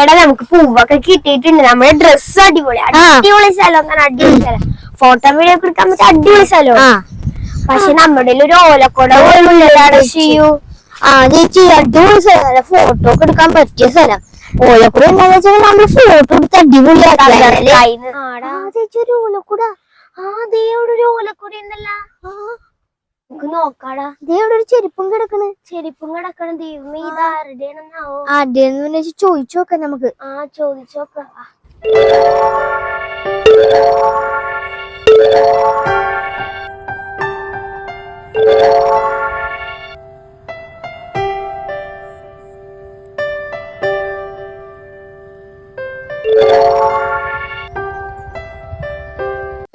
എടാ നമുക്ക് പൂവൊക്കെ കിട്ടിയിട്ടുണ്ട്. നമ്മുടെ ഡ്രസ്സ് അടിപൊളി. അടിപൊളി സ്ഥലം. എന്നാണ് അടിപൊളി സ്ഥലം. ഫോട്ടോ വീഡിയോ ഒക്കെ എടുക്കാൻ പറ്റിയ അടിപൊളി സ്ഥലം. പക്ഷെ നമ്മുടെ ഒരു ഓലക്കൊട പോലുള്ളതാണ് ചെയ്യൂ ആ ചേച്ചി അടിപൊളി സ്ഥലം. ഫോട്ടോ ഒക്കെ എടുക്കാൻ പറ്റിയ സ്ഥലം. ഓലക്കൂട എന്താന്ന് വെച്ചാൽ നമ്മൾ ഫോട്ടോ എടുത്ത് അടിപൊളി ആടാ. ആ ചേച്ചി ഒരു ഓലക്കൂട. ആ ദേ ഒരു ഓലക്കൊടി ഉണ്ടല്ലോ. നമുക്ക് നോക്കാടാ. ദേ അവിടെ ഒരു ചെരുപ്പും കിടക്കണ്. ചെരിപ്പും കിടക്കണം ദൈവമേ ഇത് ആരുടെയാണെന്നാവോ ആദ്യം വെച്ച് ചോദിച്ചു നോക്കാം നമുക്ക്. ആ ചോദിച്ചോക്ക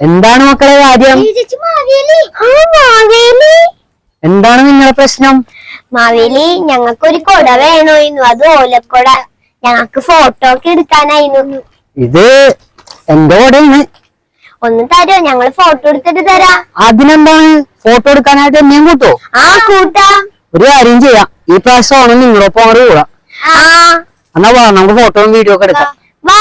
എന്താണ് മക്കളെ കാര്യം? ചേച്ചി മാവേലി. ആ മാവേലി. എന്താണ് നിങ്ങളുടെ പ്രശ്നം? മാവേലി ഞങ്ങൾക്കൊരു കൊട വേണോയിരുന്നു അത് ഓലക്കൊട. ഞങ്ങക്ക് ഫോട്ടോ ഒക്കെ എടുക്കാനായിരുന്നു. ഇത് എന്റെ കൂടെയാണ്. ഒന്ന് തരോ ഞങ്ങൾ ഫോട്ടോ എടുത്തിട്ട് തരാ. അതിനെന്താണ്? ഫോട്ടോ എടുക്കാനായിട്ട് എന്നെയും കൂട്ടോ? ആ കൂട്ടാ. ഒരു കാര്യം ചെയ്യാം. ഈ പ്രാവശ്യം ഓണം നിങ്ങളൊപ്പം അങ്ങോട്ട് കൂടാം. എന്നാ വാ നമുക്ക് ഫോട്ടോയും വീഡിയോ ഒക്കെ എടുക്കാം. വാ.